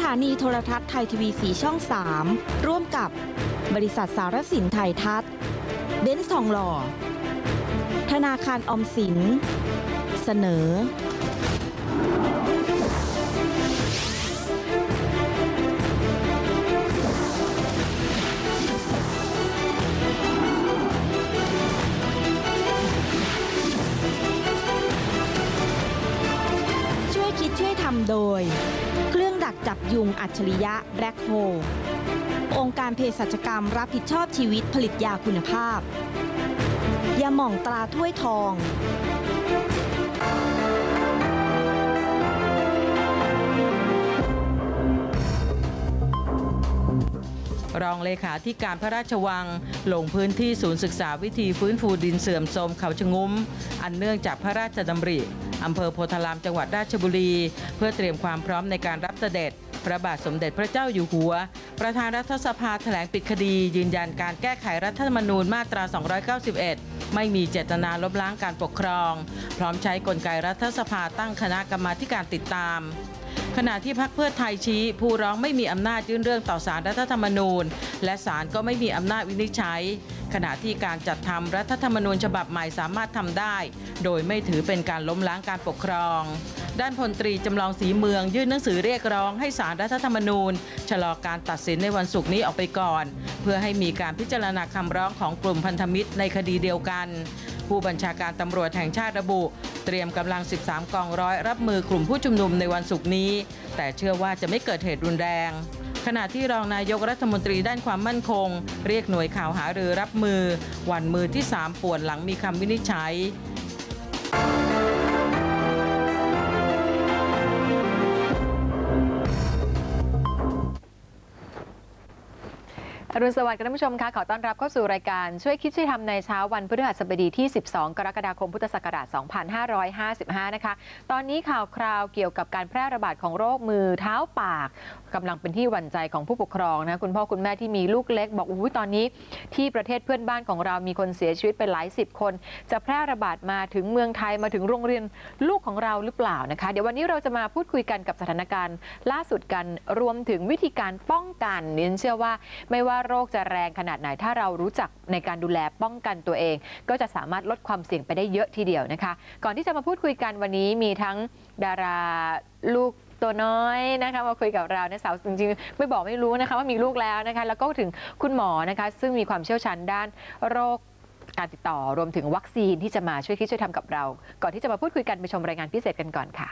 ถานีโทรทัศน์ไทยทีวีสีช่อง 3 ร่วมกับบริษัทสารสินไทยทัศน์ เบนซ์ทองหล่อ ธนาคารออมสิน เสนอ ช่วยคิดช่วยทำโดย เครื่อง จับยุงอัจฉริยะแบล็คโฮองค์การเภสัชกรรมรับผิดชอบชีวิตผลิตยาคุณภาพ ยาหม่องตราถ้วยทอง รองเลขาธิการพระราชวัง ลงพื้นที่ศูนย์ศึกษาวิธีฟื้นฟูดินเสื่อมโทรมเขาชะงุ้ม อันเนื่องจากพระราชดำริ อำเภอโพธารามจังหวัดราชบุรี เพื่อเตรียมความพร้อมในการรับเสด็จ พระบาทสมเด็จพระเจ้าอยู่หัว ประธานรัฐสภาแถลงปิดคดี ยืนยันการแก้ไขรัฐธรรมนูญมาตรา 291 ไม่มีเจตนาลบล้างการปกครอง พร้อมใช้กลไกรัฐสภาตั้งคณะกรรมาการติดตามขณะที่พรรคเพื่อไทยชี้ ผู้ร้องไม่มีอำนาจยื่นเรื่องต่อสารรัฐธรรมนูญ และศาลก็ไม่มีอำนาจวินิจฉัย ขณะที่การจัดทำรัฐธรรมนูญฉบับใหม่สามารถทำได้ โดยไม่ถือเป็นการล้มล้างการปกครอง ด้านพลตรีจำลองศรีเมืองยื่นหนังสือเรียกร้องให้สารรัฐธรรมนูญ ชะลอการตัดสินในวันศุกร์นี้ออกไปก่อน เพื่อให้มีการพิจารณาคำร้องของกลุ่มพันธมิตรในคดีเดียวกัน ผู้บัญชาการตำรวจแห่งชาติระบุ เตรียมกำลัง 13 กองร้อยรับมือกลุ่มผู้ชุมนุมในวันศุกร์นี้ แต่เชื่อว่าจะไม่เกิดเหตุรุนแรง ขณะที่รองนายกรัฐมนตรีด้านความมั่นคง เรียกหน่วยข่าวหารือรับมือ วันมือที่ 3 ป่วนหลังมีคำวินิจฉัยอรุณสวัสดิ์ค่ะท่านผู้ชมคะขอต้อนรับเข้าสู่รายการช่วยคิดช่วยทำในเช้าวันพฤหัสบดีที่ 12 กรกฎาคมพุทธศักราช 2555 นะคะ ตอนนี้ข่าวคราวเกี่ยวกับการแพร่ระบาดของโรคมือเท้าปาก กำลังเป็นที่หวั่นใจของผู้ปกครองนะคุณพ่อคุณแม่ที่มีลูกเล็ก บอกอุ้ยตอนนี้ที่ประเทศเพื่อนบ้านของเรามีคนเสียชีวิตไปหลายสิบคน จะแพร่ระบาดมาถึงเมืองไทยมาถึงโรงเรียนลูกของเราหรือเปล่านะคะ เดี๋ยววันนี้เราจะมาพูดคุยกันกับสถานการณ์ ล่าสุดกันรวมถึงวิธีการป้องกันเน้นเชื่อว่าไม่ว่าโรคจะแรงขนาดไหนถ้าเรารู้จักในการดูแลป้องกันตัวเอง ก็จะสามารถลดความเสี่ยงไปได้เยอะทีเดียวนะคะ ก่อนที่จะมาพูดคุยกันวันนี้มีทั้งดาราลูก ตัวน้อยนะคะมาคุยกับเราในสาวจริงๆ ไม่บอกไม่รู้นะคะว่ามีลูกแล้วนะคะแล้วก็ถึงคุณหมอนะคะซึ่งมีความเชี่ยวชาญด้านโรคการติดต่อรวมถึงวัคซีนที่จะมาช่วยคิดช่วยทำกับเรา ก่อนที่จะมาพูดคุยกันไปชมรายงานพิเศษกันก่อนค่ะ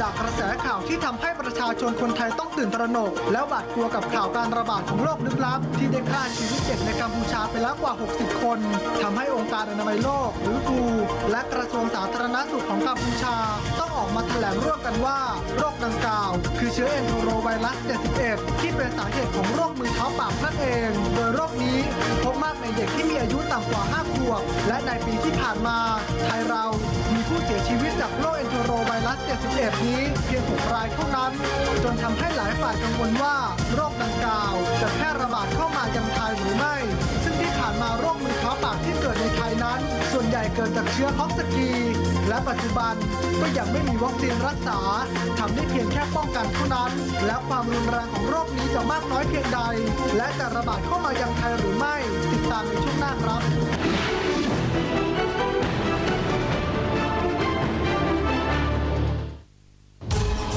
จากกระแสข่าวที่ทำให้ประชาชนคนไทยต้องตื่นตระหนก แล้วหวาดกลัวกับข่าวการระบาดของโรคลึกลับ ที่ได้ฆ่าชีวิตเด็กในกัมพูชาไปแล้วกว่า 60 คนทำให้องค์การอนามัยโลก หรือกูและกระทรวงสาธารณสุขของกัมพูชา ต้องออกมาแถลงร่วมกันว่า โรคดังกล่าว คือเชื้อเอนโทโรไวรัส 71 ที่เป็นสาเหตุของโรคมือเท้าปากนั่นเอง โดยโรคนี้พบมากในเด็กที่มีอายุต่ำกว่า 5 ขวบ และในปีที่ผ่านมา ไทยเรามีผู้เสียชีวิตจากโรคเอนโทโรไวรัส 71นี้เพียง6รายเท่านั้น จนทำให้หลายฝ่ายกังวลว่าโรคดังกล่าวจะแพร่ระบาดเข้ามายังไทยหรือไม่ ซึ่งที่ผ่านมาโรคมือเท้าปากที่เกิดในไทยนั้น ส่วนใหญ่เกิดจากเชื้อฮอกสกี และปัจจุบันก็ยังไม่มีวัคซีนรักษาทำได้เพียงแค่ป้องกันเท่านั้น และความรุนแรงของโรคนี้จะมากน้อยเพียงใด และจะระบาดเข้ามายังไทยหรือไม่ ติดตามในช่วงหน้าครับ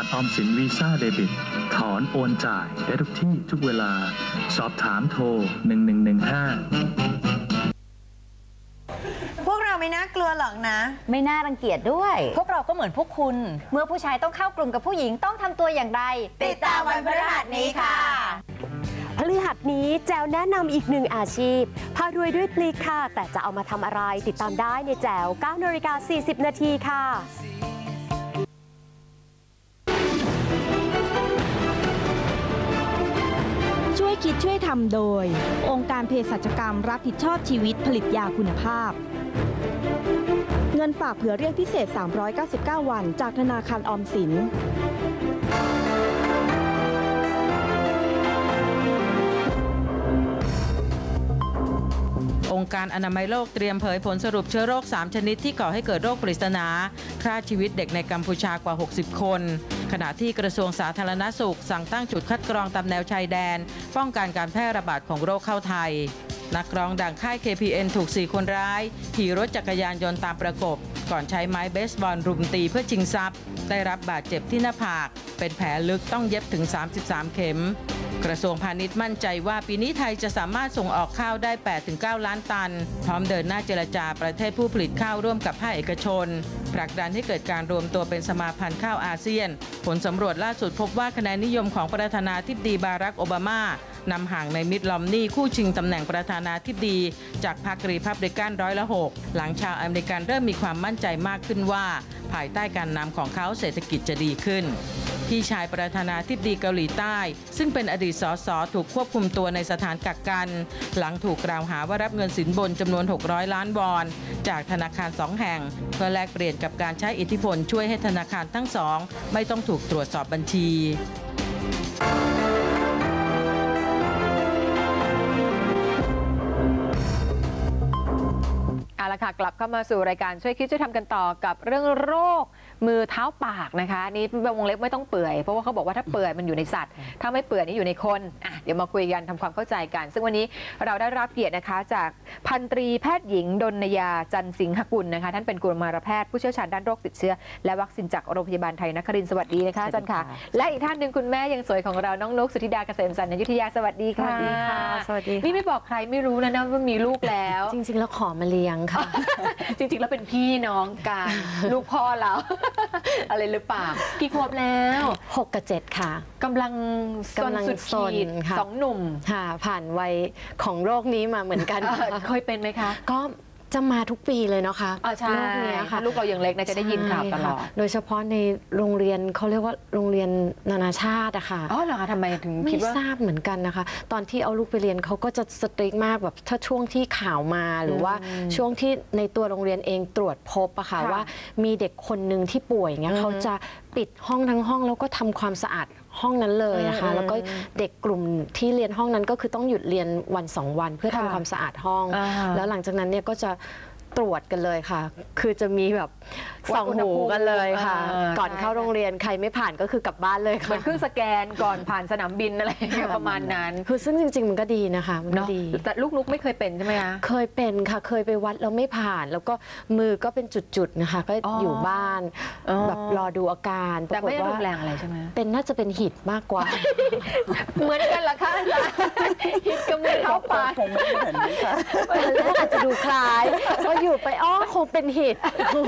บัตรออมสินวีซ่าเดบิต ถอนโอนจ่ายได้ทุกที่ทุกเวลา สอบถามโทร 1115ไม่น่ากลัวหรอกนะ ไม่น่ารังเกียจด้วย พวกเราก็เหมือนพวกคุณ เมื่อผู้ชายต้องเข้ากลุ่มกับผู้หญิงต้องทำตัวอย่างไรติดตามวันพฤหัสนี้ค่ะ พฤหัสนี้แจวแนะนำอีกหนึ่งอาชีพ พารวยด้วยพลิกค่ะ แต่จะเอามาทำอะไรติดตามได้ในแจว9นาฬิกา40 นาทีค่ะ ช่วยคิดช่วยทำโดย องค์การเภสัชกรรมรับผิดชอบชีวิตผลิตยาคุณภาพ เงินฝากเผื่อเรียกพิเศษ 399 วันจากธนาคารออมสินองค์การอนามัยโลกเตรียมเผยผลสรุปเชื้อโรค 3 ชนิดที่ก่อให้เกิดโรคปริศนาฆ่าชีวิตเด็กในกัมพูชากว่า 60 คน ขณะที่กระทรวงสาธารณสุข สั่งตั้งจุดคัดกรองตามแนวชายแดน ป้องกันการแพร่ระบาดของโรคเข้าไทย นักร้องดังค่าย KPN ถูก 4 คนร้ายขี่รถจักรยานยนต์ตามประกบ ก่อนใช้ไม้เบสบอลรุมตีเพื่อชิงทรัพย์ ได้รับบาดเจ็บที่หน้าผาก เป็นแผลลึกต้องเย็บถึง 33 เข็ม กระทรวงพาณิชย์มั่นใจว่าปีนี้ไทยจะสามารถส่งออกข้าวได้ 8-9 ล้านตัน พร้อมเดินหน้าเจรจาประเทศผู้ผลิตข้าวร่วมกับภาคเอกชนผลักดันให้เกิดการรวมตัวเป็นสมาพันธ์ข้าวอาเซียน ผลสำรวจล่าสุดพบว่าคะแนนนิยมของประธานาธิบดีบารักโอบามานำห่างในมิดลอมนี่คู่ชิงตำแหน่งประธานาธิบดี จากพรรครีพับลิกันร้อยละหกหลังชาวอเมริกันเริ่มมีความมั่นใจมากขึ้นว่า ภายใต้การนำของเขาเศรษฐกิจจะดีขึ้น พี่ชายประธานาธิบดีเกาหลีใต้ ซึ่งเป็นอดีตสสถูกควบคุมตัวในสถานกักกัน หลังถูกกล่าวหาว่ารับเงินสินบนจำนวน 600 ล้านวอน จากธนาคารสองแห่ง เพื่อแลกเปลี่ยนกับการใช้อิทธิพลช่วยให้ธนาคารทั้งสอง ไม่ต้องถูกตรวจสอบบัญชี เอาละค่ะกลับเข้ามาสู่รายการช่วยคิดช่วยทำกันต่อกับเรื่องโรค มือเท้าปากนะคะอันนี่วงเล็บไม่ต้องเปื่อยเพราะว่าเขาบอกว่าถ้าเปื่อยมันอยู่ในสัตว์ ถ้าไม่เปื่อยนี่อยู่ในคนอะเดี๋ยวมาคุยกันทำความเข้าใจกัน ซึ่งวันนี้เราได้รับเกียรตินะคะ จากพันตรีแพทย์หญิงดนยาจันทร์สิงหกุลนะคะท่านเป็นกุมารแพทย์ผู้เชี่ยวชาญด้านโรคติดเชื้อ และวัคซีนจากโรงพยาบาลไทยนครินทร์สวัสดีนะคะอาจารย์ค่ะและอีกท่านหนึ่งคุณแม่ยังสวยของเราน้องนุกสุธิดาเกษมสันต์อยุธยาสวัสดีค่ะสวัสดีค่ะสวัสดีค่ะนี่ไม่บอกใครไม่รู้นะนะว่ามีลูกแล้ว จริง ๆ แล้วขอมาเลี้ยงค่ะ จริง ๆ แล้วเป็นพี่น้องกันลูกพ่อเราอะไรหรือเปล่ากี่ขวบแล้ว6กับ 7 ค่ะกำลังซนกำลังสุดซนขีดค่ะสองหนุ่ม ค่ะ ผ่านวัยของโรคนี้มาเหมือนกันเอ่อเคยเป็นไหมคะ ก็ จะมาทุกปีเลยเนาะคะอ่าใช่โรคเนี้ยค่ะ ลูกเรายังเล็กนะจะได้ยินข่าวตลอด ใช่ค่ะโดยเฉพาะในโรงเรียนเขาเรียกว่าโรงเรียนนานาชาติอะค่ะ อ๋อเหรอคะทำไมถึงไม่คิดว่า ทราบเหมือนกันนะคะ ตอนที่เอาลูกไปเรียนเขาก็จะสตริกมากแบบถ้าช่วงที่ข่าวมาหรือว่าอืมช่วงที่ในตัวโรงเรียนเองตรวจพบอะค่ะค่ะว่ามีเด็กคนหนึ่งที่ป่วยเงี้อืยมเขาจะปิดห้องทั้งห้องแล้วก็ทำความสะอาดห้องนั้นเลยนะคะอืมแล้วก็เด็กกลุ่มที่เรียนห้องนั้นก็คือต้องหยุดเรียนวันสองวันเพื่อทำค่ะความสะอาดห้องอ่าแล้วหลังจากนั้นเนี่ยก็จะ ตรวจกันเลยค่ะ คือจะมีแบบวัดส่องอุณหหูภูมิกันเลยค่ะ อ่า ก่อนใช่เข้าโรงเรียนใครไม่ผ่านก็คือกลับบ้านเลยเหมืค่ะอนเครื่องสแกนก่อนผ่านสนามบินอะไรอย่างเงี้ยประมาณนั้นคือซึ่งจริง ๆ มันก็ดีนะคะ มันก็เนาะดี แต่ลูกนุกไม่เคยเป็นใช่ไหมคะ เคยเป็นค่ะเคยไปวัดแล้วไม่ผ่าน แล้วก็มือก็เป็นจุดๆนะคะ ก็อ๋อออยู่บ้านอ๋อ แบบรอดูอาการปแต่รากฏไม่ได้รุว่านแรงอะไรใช่ไหมเป็นน่าจะเป็นหิดมากกว่า เหมือนกันเหรอคะอาจารย์ฮิตกับมือเท้าปากคงไม่เหมือนนี้ค่ะ ตอนแรกอาจจะดูคล้ายพออยู่ไปอ๋อคงเป็นหิด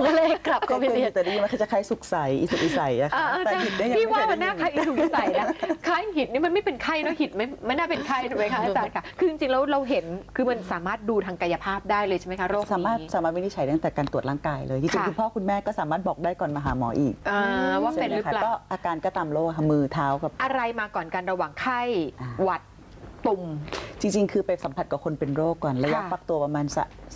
ก็เลยกลับก็ไปเรียนแต่ได้ยินว่าเขาจะคล้ายสุกใสอีสุกอีใสอะอ่าค่ะอ่าแต่ใช่หิดได้ยังพี่ไม่ว่าเคยมันได้น่ายินคล้ายอิสุกใส่นะคล้ายหิดนี่มันไม่เป็นไข้นะหิดไม่ไม่น่าเป็นไข้ถูกไหมคะอาจารย์ค่ะคือจริงๆแล้วเราเห็นคือมันสามารถดูทางกายภาพได้เลยใช่ไหมคะโรคนี้สามารถสามารถวินิจฉัยตั้งแต่การตรวจร่างกายเลยจริงค่ะๆคุณพ่อคุณแม่ก็สามารถบอกได้ก่อนมาหาหมออีกอ่าว่าเป็นหรือใช่ไมเปคะล่าก็อาการก็ตามโรคค่ะมือเท้ากับอะไรมาก่อนกันระหว่างไข้อ่าหวัดตุ่มจริง ๆ คือไปสัมผัสกับคนเป็นโรคก่อน ระยะค่ะฟักตัวประมาณ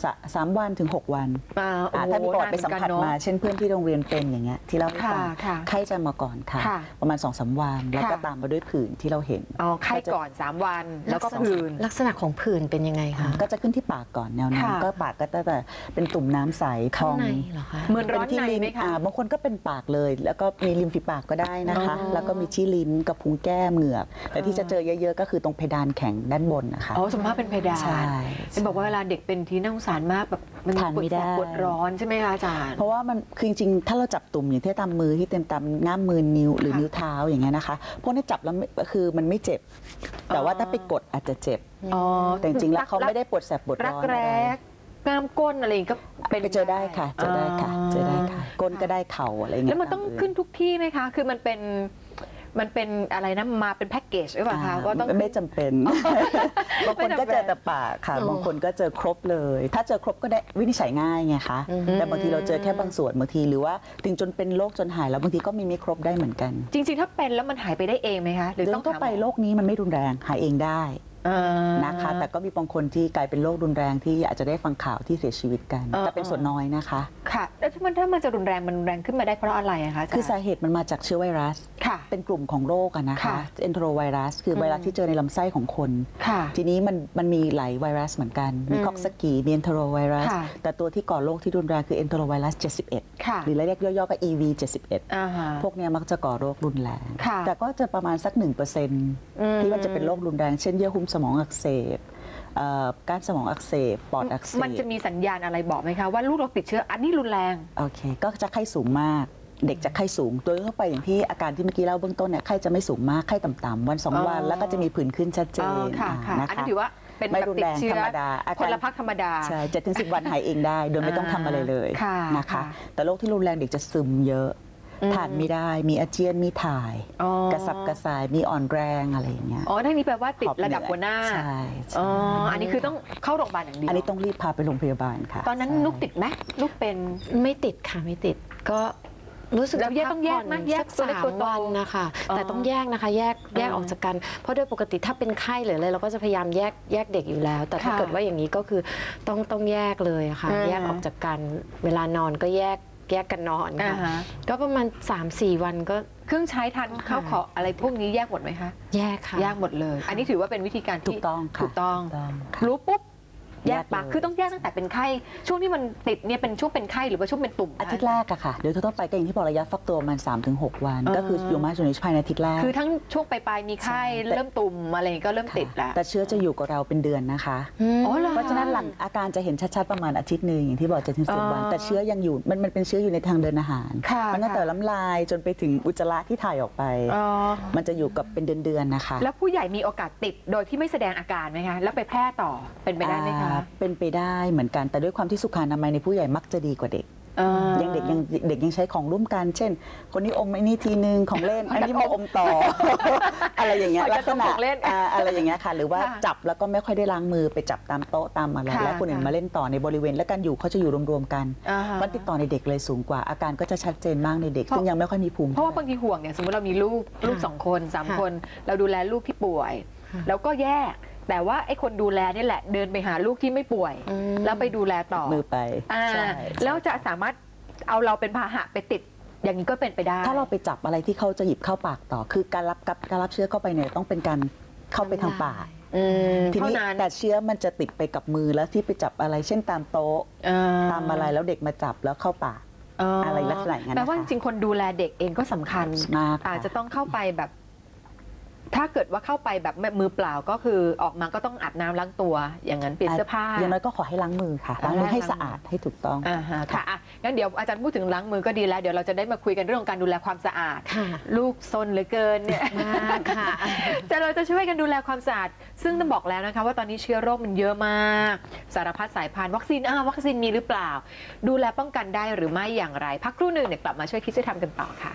สะสะสามวันถึง 6 วันอ่าอ่าโอ้โหถ้ามีประวัติไปสัมผัสนนเหอนกันมาเนอะเช่นเพื่อนที่โรงเรียนเป็นอย่างเงี้ยที่เราให้ฟังค่ะค่ะไข้จะมาก่อนค่ะ ค่ะประมาณ2อสวันแล้วก็ค่ะ ตามมาด้วยผื่นที่เราเห็น อ๋อไข้ก่อน 3 วันแล้วก็ผื่น ลักษณะของผื่นเป็นยังไงคะก็จะขึ้นที่ปากก่อนแนวนั้ค่ะนก็ปากก็จะแต่เป็นตุ่มน้ำใสพข้างองในเหรอคะ เหมือนร้อนที่ในลิ้นไหมคะ อ่าบางคนก็เป็นปากเลย แล้วก็มีริมฝีปากก็ได้นะคะ อ๋อ แล้วก็มีที่ลิ้นกับพุงแก้มเหงือก แต่ที่จะเจอเยอะๆ ก็คือตรงเพดานแข็งด้านบนนะคะอ๋อสมมติเป็นเพดานใช่เป็นบอกว่าเวลาเด็กเป็นทีน่าสงสารมากแบบมันทานปวดไม่แสได้บปวดร้อนใช่ไหมคะอาจารย์ เพราะว่ามันคือจริงๆ ถ้าเราจับตุ่มอย่างที่ตามมือที่เต็มตามง่ามมือนิ้วหรือค่ะนิ้วเท้าอย่างเงี้ยนะคะ พวกนี้จับแล้วไม่คือมันไม่เจ็บ แต่ว่าถ้าไปกดอาจจะเจ็บ อ๋อ แต่จริงๆแล้วเขาไม่ได้ปวดแสบปวดรัร้กอนอะไรแร้กล้ามก้นอะไรอย่างงี้ก็เป็นไปเจอได้ค่ะเจอได้ค่ะเจอได้ค่ะก้นก็ได้เข่าอะไรอย่างเงี้แล้ยวมันต้องขึ้นทุกที่ไหมคะ คือมันเป็น มันเป็นอะไรนะมาเป็นแพ็กเกจหรือเปล่าคะว่าต้อง ไม่จำเป็น บางคนก็เจอแต่ปากค่ะอ๋อบางคนก็เจอครบเลย ถ้าเจอครบก็ได้วินิจฉัยง่ายไงคะอืมแต่บางทีเราเจอแค่บางส่วนบางทีหรือว่าถึงจนเป็นโรคจนหายแล้วบางทีก็มีไม่ครบได้เหมือนกัน จริง ๆ ถ้าเป็นแล้วมันหายไปได้เองไหมคะหรือโดยต้องทั่วหาหมอไปโรคนี้มันไม่รุนแรงหายเองได้อ่านะคะแต่ก็มีบางคนที่กลายเป็นโรครุนแรงที่อาจจะได้ฟังข่าวที่เสียชีวิตกันเออแต่เป็นส่วนน้อยนะคะค่ะ แล้วถ้ามันถ้ามันจะรุนแรงมันรุนแรงขึ้นมาได้เพราะอะไรอะคะจรย์ คือสาเหตุมันมาจากเชื้อไวรัส ค่ะเป็นกลุ่มของโรคอะนะคะค่ะเอนโทรไวรัส คือไวรัสที่เจอในลำไส้ของคน ค่ะทีนี้มันมันมีหลายไวรัสเหมือนกัน มีอืมคอกสกีมีเอนโทรไวรัส ค่ะ แต่ตัวที่ก่อโรคที่รุนแรงคือเอนโทรไวรัส 71 ค่ะหรือเรียกย่อๆก็ EV 71 อ่าฮะ พวกเนี้ยมักจะก่อโรครุนแรง ค่ะแต่ก็จะประมาณสัก 1%ที่มันจะเป็นโรครุนแรง เช่นเยื่อหุ้มสมองอักเสบเอ่อ ก้านสมองอักเสบปอดอักเสบมันจะมีสัญญาณอะไรบอกไหมคะว่าลูกเราติดเชื้ออันนี้รุนแรงโอเค ก็จะไข้สูงมากเด็กจะไข้สูง โดยทั่วไปอย่างที่อาการที่เมื่อกี้เล่าเบื้องต้นเนี่ยไข้จะไม่สูงมากไข้ต่ำๆวันสองอ๋อวันแล้วก็จะมีผื่นขึ้นชัดเจอ๋อนค่ะอ่าค่ะนะอันคะนี้ถือว่าเป็นไม่แบบรุนติดแรงเชื้ธอรรมดาอาพการลพักธรรมดาใช่เจ็ดถึงสิบวันหายเองได้ โดยไม่ต้องทำอะไรเลยค่ะนะคะค่ะแต่โรคที่รุนแรงเด็กจะซึมเยอะอืม ทานไม่ได้มีอาเจียนมีถ่ายอ๋อกระสับกระส่ายมีอ่อนแรงอะไรอย่างเงี้ยอ๋อทั้งนี้แปลว่าติดหอบระดับเหนื่อยหัวหน้าใช่ใช่อ๋ออันนี้คือต้องเข้าโรงพยาบาลอย่างเดียวอันนี้ต้องรีบพาไปโรงพยาบาลค่ะ ตอนนั้นใช่ลูกติดไหมลูกเป็นไม่ติดค่ะไม่ติดก็รู้สึกแล้วแยกจะพัต้องแยกผ่นไหมแยกสัตัวเล็กสามตัวโตวันนะคะอ๋อแต่ต้องแยกนะคะ แยกแยกอ๋อออกจากกัน เพราะโดยปกติถ้าเป็นไข้หรืออะไรเราก็จะพยายามแยกแยกเด็กอยู่แล้ว แต่ถ้าค่ะเกิดว่าอย่างนี้ก็คือต้องต้องแยกเลยอะค่ะอ่าแยกออกจากกัน เวลานอนก็แยก แยกกันนอนอ่าค่ะฮะก็ประมาณ 3-4 วันก็เครื่องใช้ทานข้าวของอะไรพวกนี้แยกหมดไหมคะ แยกค่ะ แยกหมดเลย อันนี้ถือว่าเป็นวิธีการถูที่กต้องค่ะ ถูกต้อง ถูกต้องค่ะรู้ปุ๊บ แยกปะแยกเลยคือต้องแยกตั้งแต่เป็นไข้ ช่วงที่มันติดเนี่ยเป็นช่วงเป็นไข้หรือว่าช่วงเป็นตุ่มคะอาทิตย์แรกอะค่ะโดยทั่วๆไปก็อย่างที่บอกระยะฟักตัวประมัน3-6ถึงวันเออก็คืออยู่มากจนในภายในอาทิตย์แรกคือทั้งช่วงปลายๆมีไข้ใช่แต่เริ่มตุ่มอะไรก็เริ่มติดแล้วแต่เชื้อจะอยู่กับเราเป็นเดือนนะคะอ๋อเหรอเพราะฉะนั้นหลังอาการจะเห็นชัดๆประมาณอาทิตย์หนึ่งอย่างที่บอกจะถึงสิบวันอ๋อแต่เชื้อยังอยู่มันมันเป็นเชื้ออยู่ในทางเดินอาหารค่ะมันตั้งแต่ล้ำลายจนไปถึงอุจจาระที่ถ่ายออกไปอ๋อมันจะอยู่กับเป็นเดือนๆนะคะ แล้วผู้ใหญ่มีโอกาสติดโดยที่ไม่แสดงอาการไหมคะแล้วไปแพร่ต่อเป็นไปได้ไหมคะอ่าเป็นไปได้เหมือนกันแต่ด้วยความที่สุขอนามัยในผู้ใหญ่มักจะดีกว่าเด็กอ่ายังเด็กยังเด็กยังใช้ของร่วมกัน เช่น คนนี้อมไอ้นี่ทีนึงของเล่นอันนี้มาอมต่อ อะไรอย่างเงี้ยขอลัจะกษณะของเล่นอ่าอะไรอย่างเงี้ยค่ะ หรือว่าค่ะจับแล้วก็ไม่ค่อยได้ล้างมือไปจับตามโต๊ะตามอะไรค่ะแล้วคนอื่นค่ะมาเล่นต่อในบริเวณและการอยู่เขาจะอยู่รวมๆกันอ่าฮะมันติดต่อในเด็กเลยสูงกว่า อาการก็จะชัดเจนมากในเด็กเพราะซึ่งยังไม่ค่อยมีภูมิเพราะว่าบางทีห่วงเนี่ยสมมติเรามีลูกลูกสองคนสามค่ะคนเราดูแลลูกที่ป่วยค่ะแล้วก็แยก แต่ว่าไอ้คนดูแลนี่แหละเดินไปหาลูกที่ไม่ป่วยอืมแล้วไปดูแลต่อมือไปอ่าใช่แล้วจะสามารถเอาเราเป็นพาหะไปติดอย่างนี้ก็เป็นไปได้ ถ้าเราไปจับอะไรที่เขาจะหยิบเข้าปากต่อ คือการรับกับการรับเชื้อเข้าไปเนี่ยต้องเป็นการเข้าไปทางปากอืมทีเท่านี้นั้นแต่เชื้อมันจะติดไปกับมือแล้วที่ไปจับอะไรเช่นตามโต๊ะอ่ตามอะไรแล้วเด็กมาจับแล้วเข้าปากอะไรลักษณะอย่างนั้นแปลว่าจนะคะริงๆคนดูแลเด็กเองก็สำคัญมากค่อาจจะต้องเข้าไปแบบ ถ้าเกิดว่าเข้าไปแบบมือเปล่าก็คือออกมาก็ต้องอาบน้ำล้างตัว อย่างนั้นเปลี่ยนเสื้อผ้า อย่างน้อยก็ขอให้ล้างมือค่ะอ่าล้างมือให้ล้างมือสะอาดให้ถูกต้องอ่าฮะค่ะอะงั้นเดี๋ยวอาจารย์พูดถึงล้างมือก็ดีแล้ว เดี๋ยวเราจะได้มาคุยกันเรื่องของการดูแลความสะอาดค่ะลูกซนเหลือเกินเนี่ยมากค่ะจะเราจะช่วยกันดูแลความสะอาด ซึ่งต้องบอกแล้วนะคะ ว่าตอนนี้เชื้อโรคมันเยอะมาก สารพัดสายพันธุ์วัคซีนอ้าววัคซีนมีหรือเปล่า ดูแลป้องกันได้หรือไม่อย่างไร พักครู่หนึ่งเดี๋ยวกลับมาช่วยคิดช่วยทำกันต่อค่ะ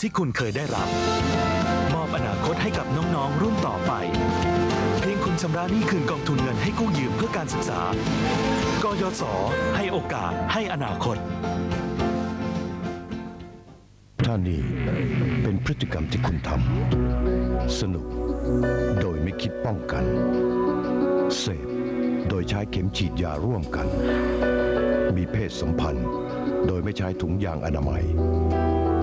ที่คุณเคยได้รับ มอบอนาคตให้กับน้องๆ รุ่นต่อไป เพียงคุณชำระหนี้คืนกองทุนเงินให้กู้ยืมเพื่อการศึกษากยศให้โอกาสให้อนาคตถ้านี่เป็นพฤติกรรมที่คุณทำสนุก โดยไม่คิดป้องกัน เสพโดยใช้เข็มฉีดยาร่วมกัน มีเพศสัมพันธ์ โดยไม่ใช้ถุงยางอนามัย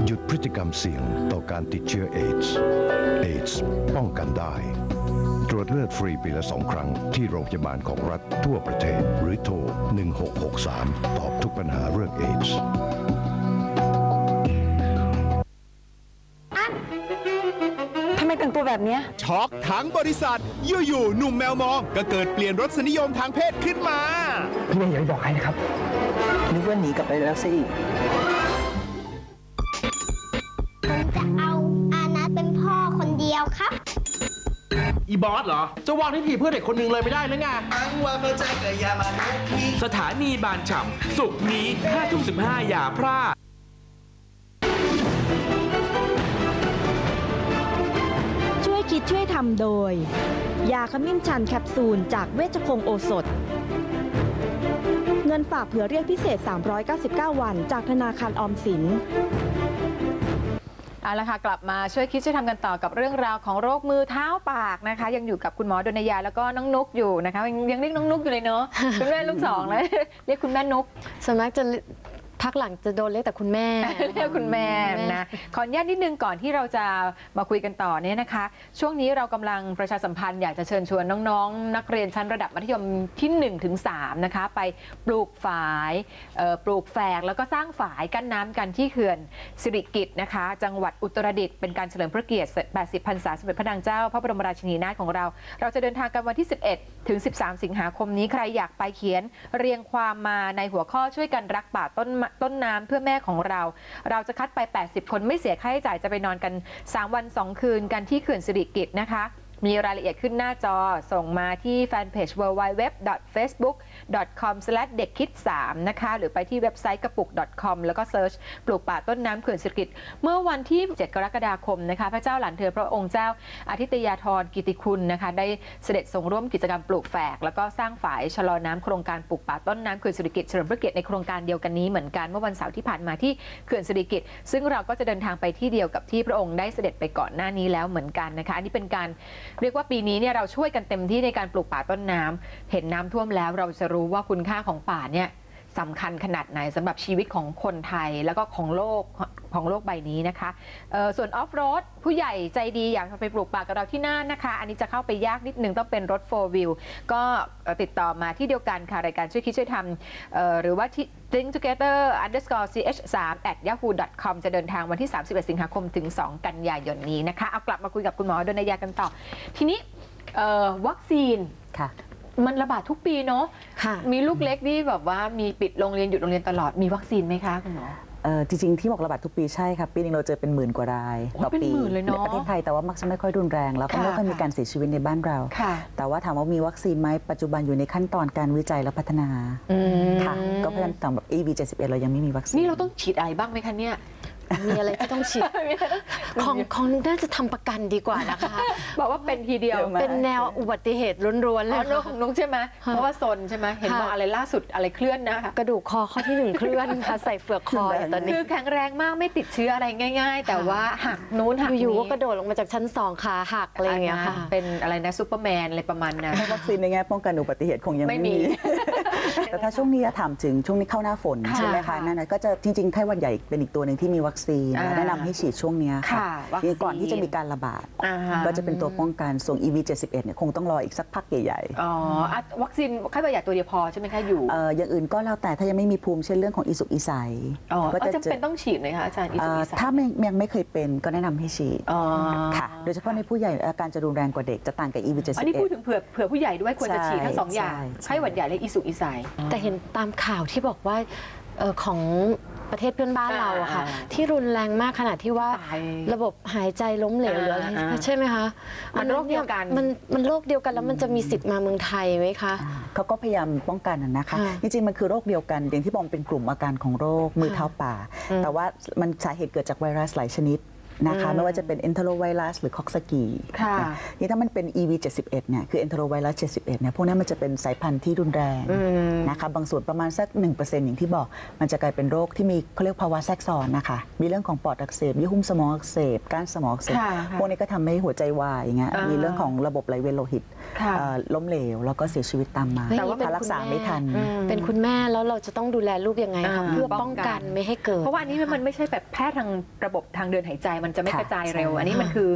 หยุดพฤติกรรมเสี่ยงต่อการติดเชื้อเอดส์เอดส์ป้องกันได้ ตรวจเลือดฟรีปีละสองครั้งที่โรงพยาบาลของรัฐทั่วประเทศหรือโทร 1663 ตอบทุกปัญหาเรื่องเอดส์ทำไมแต่งตัวแบบเนี้ย ช็อกทั้งบริษัท อยู่ๆหนุ่มแมวมอง ก็เกิดเปลี่ยนรสนิยมทางเพศขึ้นมา พี่เมย์อย่าไปบอกใครนะครับ นึกว่าหนีกลับไปแล้วซะอีก บอสเหรอ จะวางทิฐิเพื่อเด็กคนหนึ่งเลยไม่ได้หรือไงาสถานีบานฉ่ำสุกร์นี้5ทุ่ม15 อย่าพลาดช่วยคิดช่วยทำโดย ยาขมิ้นชันแคปซูลจากเวชพงโอสถ เงินฝากเผื่อเรียกพิเศษ 399 วัน จากธนาคารออมสิน เอาละค่ะกลับมาช่วยคิดช่วยทำกันต่อกับเรื่องราวของโรคมือเท้าปากนะคะ ยังอยู่กับคุณหมอดนยาแล้วก็น้องนุกอยู่นะคะยังยังเรียกน้องนุกอยู่เลยเนาะ คุณแม่ลูกสองแล้ว เรียกคุณแม่นุก ส่วนมากจะ พักหลังจะโดนเรียกแต่คุณแม่ เรียกคุณแม่นะขออนุญาตนิดนึงก่อนที่เราจะมาคุยกันต่อเนี่ยนะคะ ช่วงนี้เรากำลังประชาสัมพันธ์อยากจะเชิญชวนน้องๆ นักเรียนชั้นระดับมัธยมที่1ถึง3นะคะ ไปปลูกฝายเอ่อปลูกแฝกแล้วก็สร้างฝายกั้นน้ำกันที่เขื่อนสิริกิต์นะคะ จังหวัดอุตรดิตถ์เป็นการเฉลิมพระเกียรติ 80 พรรษาสมเด็จพระนางเจ้า พระบรมราชินีนาถของเรา เราจะเดินทางกันวันที่ 11 ถึง 13 สิงหาคมนี้ใครอยากไปเขียนเรียงความมาในหัวข้อช่วยกันรักป่าต้นมะต้นน้ำเพื่อแม่ของเรา เราจะคัดไป 80 คนไม่เสียค่าใช้จ่ายจะไปนอนกัน 3 วัน 2 คืนกันที่เขื่อนสิริกิตนะคะ มีรายละเอียดขึ้นหน้าจอส่งมาที่แฟนเพจ www.facebook.com เด็กคิด3นะคะ หรือไปที่เว็บไซต์กระปุก .com แล้วก็เซิร์ชปลูกป่าต้นน้ำเขื่อนสิริกิตเมื่อวันที่ 7 กรกฎาคมนะคะ พระเจ้าหลานเธอพระองค์เจ้าอาทิตยาธรกิติคุณนะคะ ได้เสด็จทรงร่วมกิจกรรมปลูกแฝก แล้วก็สร้างฝายชะลอน้ำโครงการปลูกป่าต้นน้ำเขื่อนสิริกิตเฉลิมพระเกียรติในโครงการเดียวกันนี้เหมือนกันเมื่อวันเสาร์ที่ผ่านมาที่เขื่อนสิริกิตซึ่งเราก็จะเดินทางไปที่เดียวกับที่พระองค์ได้เสด็จไปก่อนหน้านี้แล้วเหมือนกันนะคะอันนี้เป็นการเรียกว่าปีนี้เนี่ยเราช่วยกันเต็มที่ในการปลูกป่าต้นน้ำเห็นน้ำท่วมแล้วเราจะรู้ว่าคุณค่าของป่าเนี่ย สำคัญขนาดไหนสำหรับชีวิตของคนไทยแล้วก็ของโลกของโลกใบนี้นะคะส่วนออฟโรดผู้ใหญ่ใจดีอยากจะไปปลูกป่ากับเราที่น่านนะคะ อันนี้จะเข้าไปยากนิดนึงต้องเป็นรถ4 wheel ก็ติดต่อมาที่เดียวกันค่ะ รายการช่วยคิดช่วยทำหรือว่าที่ think together underscore ch 3 at yahoo com จะเดินทางวันที่ 31 สิงหาคมถึง 2 กันยายนนี้นะคะ เอากลับมาคุยกับคุณหมอดนยากันต่อ ทีนี้วัคซีน มันระบาดทุกปีเนาะมีลูกเล็กที่แบบว่ามีปิดโรงเรียนหยุดโรงเรียนตลอดมีวัคซีนไหมคะคุณหมอ เอ่อจริงๆที่บอกระบาดทุกปีใช่ครับปีหนึงเราเจอเป็นหมื่นกว่ารายโอ้ต่อเป็นปีหมื่นเลยเนอะประเทศไทยแต่ว่ามักจะไม่ค่อยรุนแรง แล้วก็ค่ะ ไม่ค่อยมีการเสียชีวิตในบ้านเรา ค่ะแต่ว่าถามว่ามีวัคซีนไหมปัจจุบันอยู่ในขั้นตอนการวิจัยและพัฒนาอืมค่ะก็เพราะฉะนั้นต่างแบบ EV 71 เรายังไม่มีวัคซีน นี่เราต้องฉีดอะไรบ้างไหมคะเนี่ย มีอะไรที่ต้องฉีดของของน่าจะทำประกันดีกว่านะคะ บอกว่าเป็นทีเดียวเป็นแนวอุบัติเหตุล้วนๆเลอ๋ยอนุกของนุกใช่ไหมเพราะว่าซนใช่ไหมเห็นว่าอะไรล่าสุดอะไรเคลื่อนนะคะกระดูกคอข้อที่หนึ่งเคลื่อนค่ะใส่เฟือกคออยู่ตอนนี้คือแข็งแรงมากไม่ติดเชื้ออะไรง่าย ๆ แต่ว่าหักนู้นหักอยู่ๆนี้ก็กระโดดลงมาจากชั้นสองขาหักอะไรอย่างเงี้ยค่ะเป็นอะไรนะซูเปอร์แมนอะไรประมาณนั้นวัคซีนในแง่ป้องกันอุบัติเหตุคงยังไม่ไม่มีมี แต่ถ้าช่วงนี้ถามถึงช่วงนี้เข้าหน้าฝนค่ะใช่ไหมคะนั่นนะก็จะจริงๆไข้หวัดใหญ่เป็นอีกตัวหนึ่งที่มีวัคซีนอ่าและแนะนำให้ฉีดช่วงเนี้ยค่ะวัคซีนก่อนที่จะมีการระบาด อ่าฮะ ก็จะเป็นตัวป้องกันส่วน EV 71เนี่ยคงต้องรออีกสักพักใหญ่ๆ อ๋ออะวัคซีนไข้หวัดใหญ่ตัวเดียวพอใช่ไหมคะอยู่เอ่ออย่างอื่นก็แล้วแต่ถ้ายังไม่มีภูมิเช่นเรื่องของอีสุกอีใสอ๋อก็ก็จะจำเป็นต้องฉีดไหมคะอาจารย์อีเอ่สุออีสานถ้าไม่ยังไม่เคยเป็นก็แนะนำให้ฉีดอ๋อค่ะ โดยเฉพาะในผู้ใหญ่อาการจะรุนแรงกว่าเด็กจะต่างกับ EV 71 อันนี้พูดถึงเผื่อเผื่อผู้ใหญ่ด้วยควรจะฉีดทั้งสองอย่างใช่ใช่ ไข้หวัดใหญ่และอีสุกอีใสแต่เห็นตามข่าวที่บอกว่าเอ่อของ ประเทศเพื่อนบ้านเราอะค่ะ อ่าที่รุนแรงมากขนาดที่ว่าตายระบบหายใจล้มเหลวหรืออะไรอ่าอ่าใช่ไหมคะมันโรคเดียวกัน มันมันโรคเดียวกันแล้วมันจะมีสิทธิ์มาเมืองไทยไหมคะ เขาก็พยายามป้องกันนะนะคะค่ะจริงๆ มันคือโรคเดียวกันอย่างที่บอกเป็นกลุ่มอาการของโรคมือเท้าป่าอืมแต่ว่ามันสาเหตุเกิดจากไวรัสหลายชนิด นะคะอืมไม่ว่าจะเป็น enterovirus หรือ coxsackie ค่ะนี่ถ้ามันเป็น EV71 เนี่ยคือ enterovirus 71เนี่ยพวกนี้มันจะเป็นสายพันธุ์ที่รุนแรงอืมนะคะบางส่วนประมาณสัก 1%อย่างที่บอก มันจะกลายเป็นโรคที่มีเขาเรียกภาวะแทรกซ้อนนะคะมีเรื่องของปอดอักเสบเยื่อหุ้มสมองอักเสบก้านสมองอักเสบค่ะค่ะพวกนี้ก็ทำให้หัวใจวายอย่างเงี้ยอ่ามีมีเรื่องของระบบไหลเวียนโลหิตค่ะเอ่อล้มเหลว แล้วก็เสียชีวิตตามมาเฮ้ยถ้ารักษาไม่ทัน เป็นคุณแม่แล้วเราจะต้องดูแลลูกยังไงอ่าคะเพื่อป้องกันไม่ให้เกิด เพราะว่าอันนี้มันไม่ใช่แบบแพทย์ทางระบบทางเดินหายใจมันจะไม่ค่ะกระจายเร็วใช่อันนี้มันคือ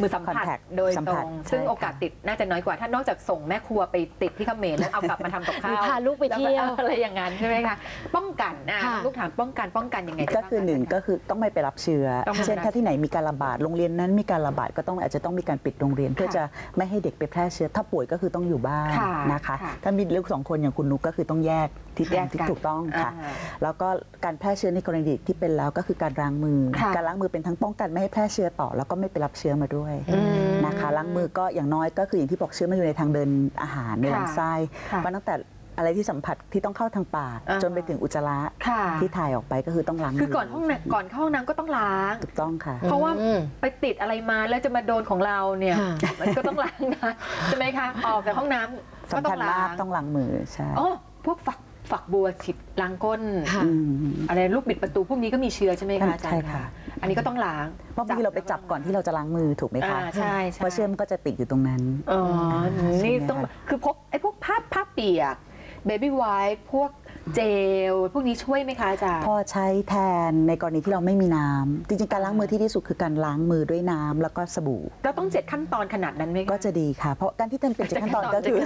มือสัมผัส Contact โดยสัมตรผัสงใช่ซึ่งโอกาสติดน่าจะน้อยกว่า ถ้านอกจากส่งแม่ครัวไปติดที่เขมรแล้วเอากลับมาทำกับข้าวหรือพาลูกไปเที่ยวแล้ก็อะไรอย่างนั้นใช่ไหมคะป้องกันอะค่ะลูกถามป้องกันป้องกันยังไงก็คือหนึ่งก็คือต้องไม่ไปรับเชื้อต้องไม่เช่นรับถ้าที่ไหนมีการระบาดโรงเรียนนั้นมีการระบาดก็ต้องอาจจะต้องมีการปิดโรงเรียน เพื่อจะไม่ให้เด็กไปแพร่เชื้อ ถ้าป่วยก็คือต้องอยู่บ้านค่ะนะคะค่ะถ้ามีลูกสองคนอย่างคุณนุกก็คือต้องแยกที่แยกที่กันถูกต้องค่ะอ่าแล้วก็การแพร่เชื้อในกรณีที่เป็นแล้วก็คือการล้างมือค่ะการล้างมือเป็นทั้งป้องกันไม่ให้แพร่เชื้อต่อแล้วก็ไม่ไปรับเชื้อมาด้วยอืมนะคะล้างมือก็อย่างน้อยก็คืออย่างที่บอกเชื้อมันอยู่ในทางเดินอาหารในลำไส้ค่ะมันตั้งแต่อะไรที่สัมผัสที่ต้องเข้าทางปากอ่าจนไปถึงอุจจาระค่ะที่ถ่ายออกไปก็คือต้องล้างมืคือก่อนห้องน้ำก่อนเข้าห้องน้ำก็ต้องล้างถูกต้องค่ะ เพราะว่าไปติดอะไรมาแล้วจะมาโดนของเราเนี่ยค่ะมันก็ต้องล้างนะใช่ไหมคะออกจากห้องน้ำสำก็ต้คัอญงล้ามากงต้องล้างมือใช่โอ้พวกฝักฝักบัวฉีดล้างก้นอืมอะไรลูกบิดประตูพวกนี้ก็มีเชื้อใช่ไหมคะอาจารย์ใช่ค่ะ อันนี้ก็ต้องล้าง เพราะบางทีเราไปจับก่อนที่เราจะล้างมือถูกไหมคะอ่าใช่ใช่ เพราะเชื้อมันก็จะติดอยู่ตรงนั้นอ๋อนี่ใช่ไหมต้อง คะ คือพกไอ้พวกผ้าผ้าเปียก เบบี้ไวท์ พวก เจลพวกนี้ช่วยไหมคะอาจารย์ พอใช้แทนในกรณีที่เราไม่มีน้ำจริงๆการล้างมือที่ดีสุดคือการล้างมือด้วยน้ำแล้วก็สบู่ เราต้องเจ็ดขั้นตอนขนาดนั้นไหมคะ ก็จะดีค่ะ เพราะการที่ท่านเป็นเจ็ดขั้นตอนก็คือ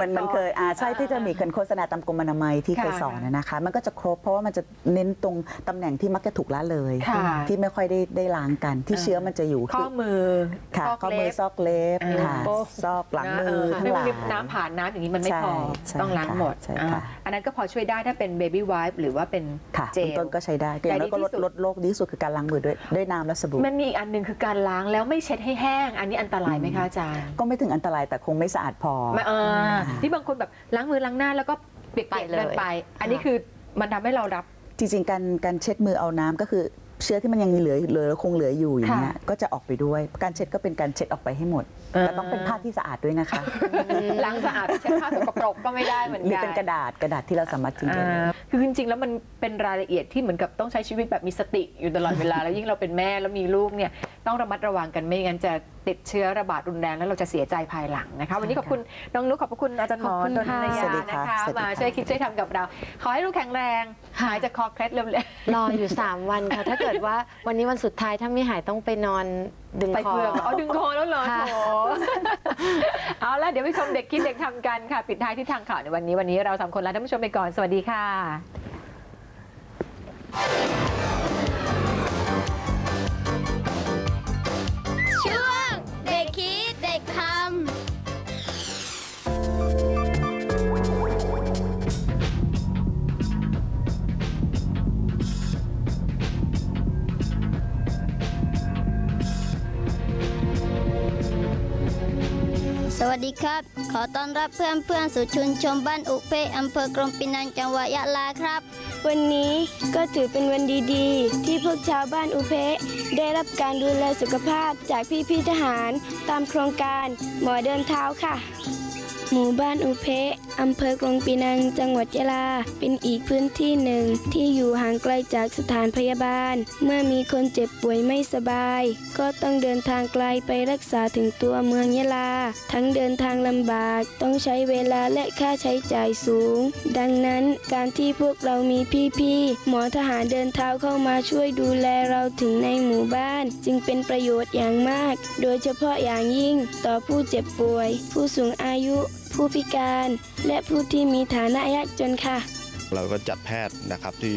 มันมันเคยอ่าใช่ที่จะมีการโฆษณาตามกรมอนามัยที่เคยค่ะสอนนะนะคะ มันก็จะครบเพราะว่ามันจะเน้นตรงตำแหน่งที่มักจะถูกละเลย ค่ะที่ไม่ค่อยได้ได้ล้างกันที่เชื้อมันจะอยู่ข้อมือค่ะซอกข้อเล็บมือซอกเล็บเออค่ะโอ้ซอกหลังมือนะทั้งไม่หลายมีน้ำผ่านน้ำอย่างนี้มันไม่พอใช่ต้องล้างหมดใช่อ่าค่ะอันนั้นก็พอช่วยได้ถ้าเป็นเบบี้ไวท์หรือว่าเป็นค่ะเจเบื้องล ต้นก็ใช้ได้อย่างน้อยก็ลดแต่ดีที่สุด ลดโรคดีที่สุดคือการล้างมือด้วยด้วยน้ำและสบู่ มันมีอีกอันหนึ่งคือการล้างแล้วไม่เช็ดให้แห้ง อันนี้อันตรายไหมคะอาจารย์ก็ไม่ถึงอันตรายแต่คงไม่สะอาดพอไม่เออที่บางคนแบบล้างมือล้างหน้าแล้วก็เปียกไปๆเลย เดินไป อันนี้คือมันทำให้เรารับ จริงๆ การการเช็ดมือเอาน้ำก็คือ เชื้อที่มันยังเหลือเหลือคงเหลืออยู่อย่างเงี้ยค่ะก็จะออกไปด้วย การเช็ดก็เป็นการเช็ดออกไปให้หมดแต่ต้องเป็นผ้าที่สะอาดด้วยนะคะล้างสะอาดเช็ดผ้าสกปรกก็ไม่ได้เหมือนหรือกันเป็นกระดาษกระดาษที่เราสามารถทิ้งได้เลยอ่าคือจริงๆ แล้วมันเป็นรายละเอียดที่เหมือนกับต้องใช้ชีวิตแบบมีสติอยู่ตลอดเวลาแล้วยิ่งเราเป็นแม่แล้วมีลูกเนี่ยต้องระมัดระวังกันไม่งั้นจะติดเชื้อระบาดรุนแรงแล้วเราจะเสียใจภายหลังนะคะ วันนี้ขอบคุณน้องนุ๊กขอบพระคุณอาจารย์หมอขอบคุณดนค่ะนยาสวัสดีนะค่ะคะสวัสดีมาค่ะช่วยคิดช่วยทำกับเรา ขอให้ลูกแข็งแรงหายจากคอเคล็ดเร็วรออยู่ 3 วันค่ะถ้าเกิดว่าวันนี้วันสุดท้ายถ้าไม่หายต้องไปนอนดึงๆไปคอเพื่อกเอาดึงคอแล้วเหรอค่ะโถเอาละเดี๋ยวไปชมเด็กคิดเด็กทำกันค่ะ ปิดท้ายที่ทางข่าวในวันนี้วันนี้เราสามคนลาท่านผู้ชมไปก่อนสวัสดีค่ะ สวัสดีครับ ขอต้อนรับเพื่อนเพื่อนสู่ชุมชนบ้านอุเพอำเภอกรมปินังจังหวัดยะลาครับ วันนี้ก็ถือเป็นวันดีๆ ที่พวกชาวบ้านอุเพได้รับการดูแลสุขภาพจากพี่ๆทหาร ตามโครงการหมอเดินเท้าค่ะ หมู่บ้านอุเพะอำเภอกรงปีนัง จังหวัดยะลา เป็นอีกพื้นที่หนึ่ง ที่อยู่ห่างไกลจากสถานพยาบาล เมื่อมีคนเจ็บป่วยไม่สบาย ก็ต้องเดินทางไกลไปรักษาถึงตัวเมืองยะลา ทั้งเดินทางลำบาก ต้องใช้เวลาและค่าใช้จ่ายสูง ดังนั้นการที่พวกเรามีพี่ๆหมอทหารเดินเท้าเข้ามาช่วยดูแลเราถึงในหมู่บ้าน จึงเป็นประโยชน์อย่างมาก โดยเฉพาะอย่างยิ่งต่อผู้เจ็บป่วย ผู้สูงอายุ ผู้พิการและผู้ที่มีฐานะยากจนค่ะ เราก็จัดแพทย์นะครับที่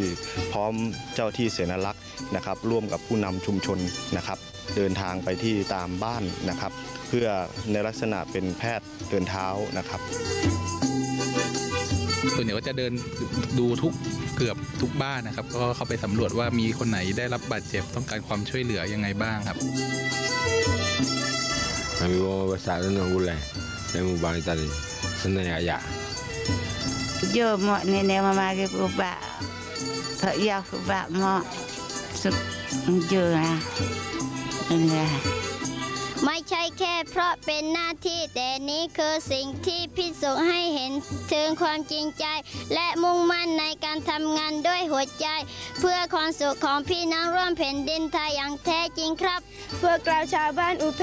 พร้อมเจ้าที่เสนารักษ์นะครับ ร่วมกับผู้นำชุมชนนะครับ เดินทางไปที่ตามบ้านนะครับ เพื่อในลักษณะเป็นแพทย์เดินเท้านะครับส่วนใหญ่ก็จะเดินดูทุกเกือบทุกบ้านนะครับ ก็เข้าไปสำรวจว่ามีคนไหนได้รับบาดเจ็บต้องการความช่วยเหลือยังไงบ้างครับ Kami bawa besar dengan gulai. Saya Saya mau bangkit tadi. Senang ya, ya. Yo, mak nenek mama ke bubak. Tak ya bubak, mak. Sup, enjur lah. Enjur lah. เป็นไงไม่ใช่แค่เพราะเป็นหน้าที่แต่นี้คือสิ่งที่พิสูจน์ให้เห็นถึงความจริงใจ และมุ่งมั่นในการทำงานด้วยหัวใจ เพื่อความสุขของพี่น้องร่วมแผ่นดินไทยอย่างแท้จริงครับ พวกเราชาวบ้านอุเพ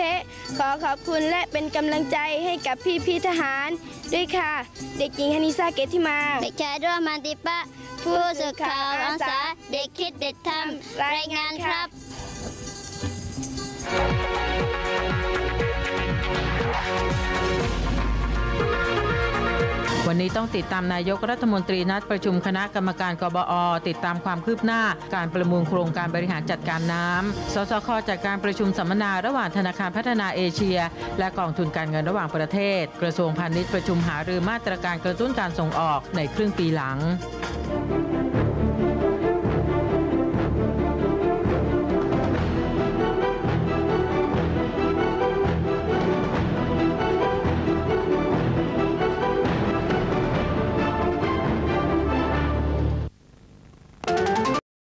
ขอขอบคุณและเป็นกำลังใจให้กับพี่พี่ๆทหาร ด้วยค่ะ เด็กหญิงฮานิซาเกตที่มาเด็กชายร่วมมันติปะ ผู้สื่อข่าวอาสาเด็กคิดเด็กทำรายงานครับ วันนี้ต้องติดตามนายกรัฐมนตรีนัดประชุมคณะกรรมการกบอ ติดตามความคืบหน้า การประมูลโครงการบริหารจัดการน้ำสสคจัดการประชุมสัมมนาระหว่างธนาคารพัฒนาเอเชีย และกองทุนการเงินระหว่างประเทศ กระทรวงพาณิชย์ประชุมหารือมาตรการกระตุ้นการส่งออกในครึ่งปีหลัง